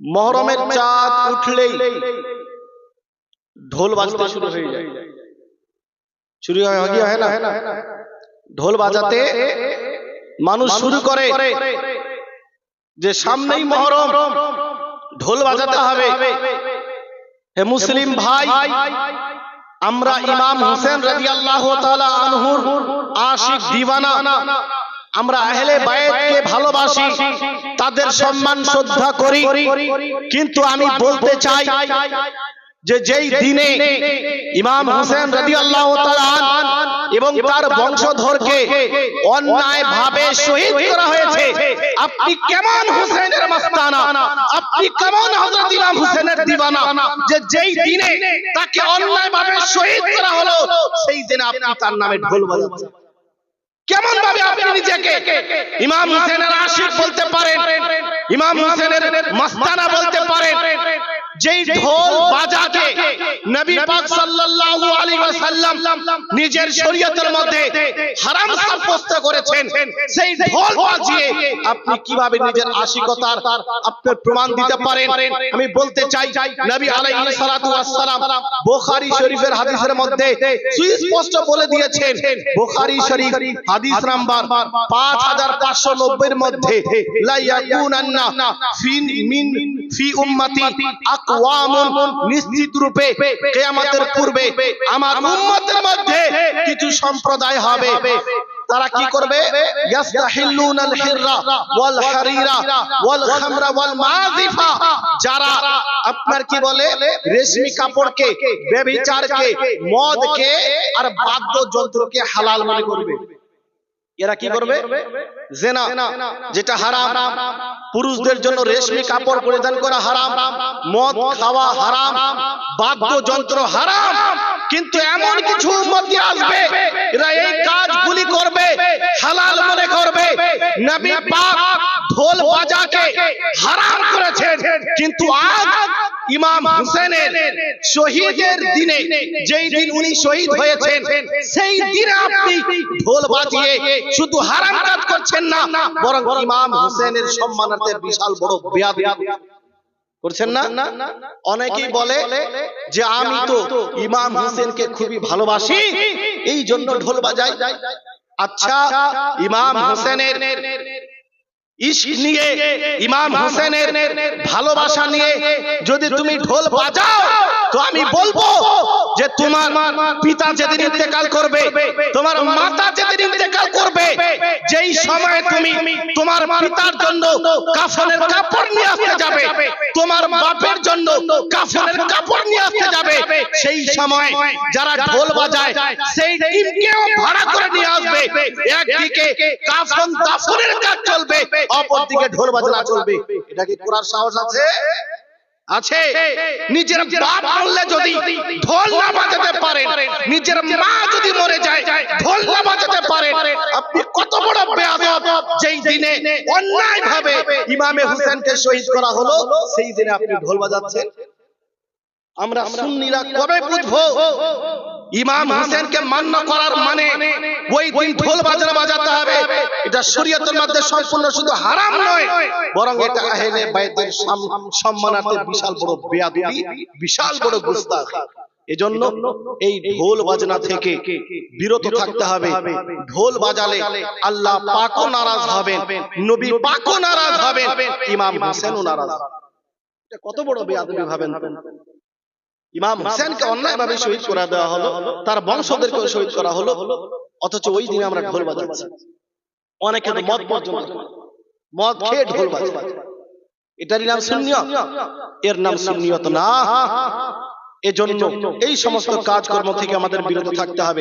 মহরমের চাঁদ উঠলেই ঢোল বাজতে শুরু হয়ে যায়। শুরু হয় কি হয় না? ঢোল বাজাতে মানুষ শুরু করে যে সামনেই মহরম ঢোল বাজাতে হবে। হে মুসলিম ভাই আমরা ইমাম হোসেন রাদিয়াল্লাহু তাআলা আনহুর আশিক দিওয়ানা। আমরা আহলে বায়াতকে ভালোবাসি তাদের সম্মান শ্রদ্ধা করি। কিন্তু আমি বলতে চাই যে যেই দিনে ইমাম হোসেন রাদিয়াল্লাহু তাআলা এবং তার বংশধরকে অন্যায় ভাবে শহীদ করা হয়েছে। আপনি কেমন হোসেনের মাস্তানা? আপনি কেমন হযরত ইমাম হোসেনের দিওয়ানা যে যেই দিনে তাকে অন্যায় ভাবে শহীদ করা হলো সেই দিনে আপনি তার নামে ঢোল বাজাচ্ছেন। কেমন ভাবে আপনি নিজেকে ইমাম হোসেনের আশিক বলতে পারেন ইমাম হোসেনের মাস্তানা বলতে পারেন যেই ঢোল বাজাকে নবী পাক সাল্লাল্লাহু নিজের শরীয়তের মধ্যে হারাম সাব্যস্ত করেছেন। সেই ঢোল বাজিয়ে আপনি কীভাবে নিজের আশিকতার আপনার প্রমাণ দিতে পারেন? আমি বলতে চাই নবী আলাইহিস সালাতু ওয়াস সালাম বুখারী শরীফের হাদিসের মধ্যে সুস্পষ্ট বলে দিয়েছেন বুখারী শরীফ হাদিস নাম্বার 5590 এর মধ্যে লা ইয়াকুনান্না ফি মিন ফি উম্মতি আকওয়ামুন নিশ্চিত রূপে কিয়ামতের পূর্বে আমার উম্মতের মধ্যে কিছু সম্প্রদায় হবে। তারা কি করবে? ইয়াস্তাহিল্লুনাল হিররা ওয়াল হারিরা ওয়াল খামরা ওয়াল মাযিফা যারা আপনার কি বলে? রেশমি কাপড়কে ব্যভিচারকে মদকে আর বাদ্যযন্ত্রকে হালাল মনে করবে। এরা কি করবে? জেনা যেটা হারাম। পুরুষদের জন্য রেশমি কাপড় পরিধান করা হারাম। মদ খাওয়া হারাম। বাদ্যযন্ত্র হারাম। কিন্তু এমন কিছু উম্মতি আসবে এরা এই কাজগুলি করবে, হালাল মনে করবে। নবী পাক ঢোল বাজাকে হারাম করেছেন। কিন্তু আজ ইমাম হুসেনের শহীদের দিনে, যেই দিন উনি শহীদ হয়েছেন, সেই দিনে আপনি ঢোল বাজিয়ে শুধু হারাম কাজ করছেন না, বরং ইমাম হুসেনের সম্মানার্থে বিশাল বড় বেয়াদবি। করছেন না? অনেকেই বলে যে আমি তো ইমাম হোসেনকে খুবই ভালোবাসি। এই জন্য ঢোল বাজাই। আচ্ছা ইমাম হোসেনের ইশক নিয়ে ইমাম হোসেনের ভালোবাসা নিয়ে যদি তুমি ঢোল বাজাও তো আমি বলব যে তোমার পিতা যেদিন ইন্তেকাল করবে তোমার মাতা যেদিন ইন্তেকাল করবে যেই সময় তুমি তোমার পিতার জন্য কাফনের কাপড় নিয়ে আসতে বাপের জন্য কাফনের কাপড় নিয়ে আসতে যাবে। সেই সময় যারা ঢোল বাজায় সেই টিমকেও ভাড়া করে নিয়ে আসবে। একদিকে কাফন দাফনের কাজ চলবে অপরদিকে ঢোল বাজনা চলবে। এটা কি করার সাহস আছে? আছে। নিজের বাপ মরলে যদি ঢোল না বাজাতে পারে নিজের মা যদি মরে যায় ঢোল না বাজাতে পারে আপনি কত যেই দিনে অন্যায় ভাবে ইমামে হোসেনকে শহীদ করা হলো সেই দিনে আপনি ঢোল বাজাচ্ছেন। আমরা সুন্নিরা কবে বুঝব? ইমাম হোসেনকে মান্য করার মানে ওই দিন ঢোল বাজানো বাজাতে হবে। এটা শরীয়তের মধ্যে সম্পূর্ণ শুধু হারাম নয় বরং এটা আহলে বাইতের সাম- সম্মানার্থে বিশাল বড় বেয়াদবি বিশাল বড় গুস্তাখ। এজন্য এই ঢোল বাজনা থেকে বিরত থাকতে হবে। ঢোল বাজালে আল্লাহ পাকও নারাজ হবেন, নবী পাকও নারাজ হবেন, ইমাম হোসেনও নারাজ। এটা কত বড় বেয়াদবি ভাবেন ইমাম হোসেনকে অন্যায়ভাবে শহীদ করা দেওয়া হলো, তার বংশধরকেও শহীদ করা হলো, অথচ ওই দিনে আমরা ঢোল বাজাচ্ছি। অনেকে তো মদ পর্যন্ত। মদ খেয়ে ঢোল বাজায় এটারই নাম সুন্নিয়ত। এর নাম সুন্নিয়ত না। এজন্য এই সমস্ত কাজকর্ম থেকে আমাদের বিরত থাকতে হবে।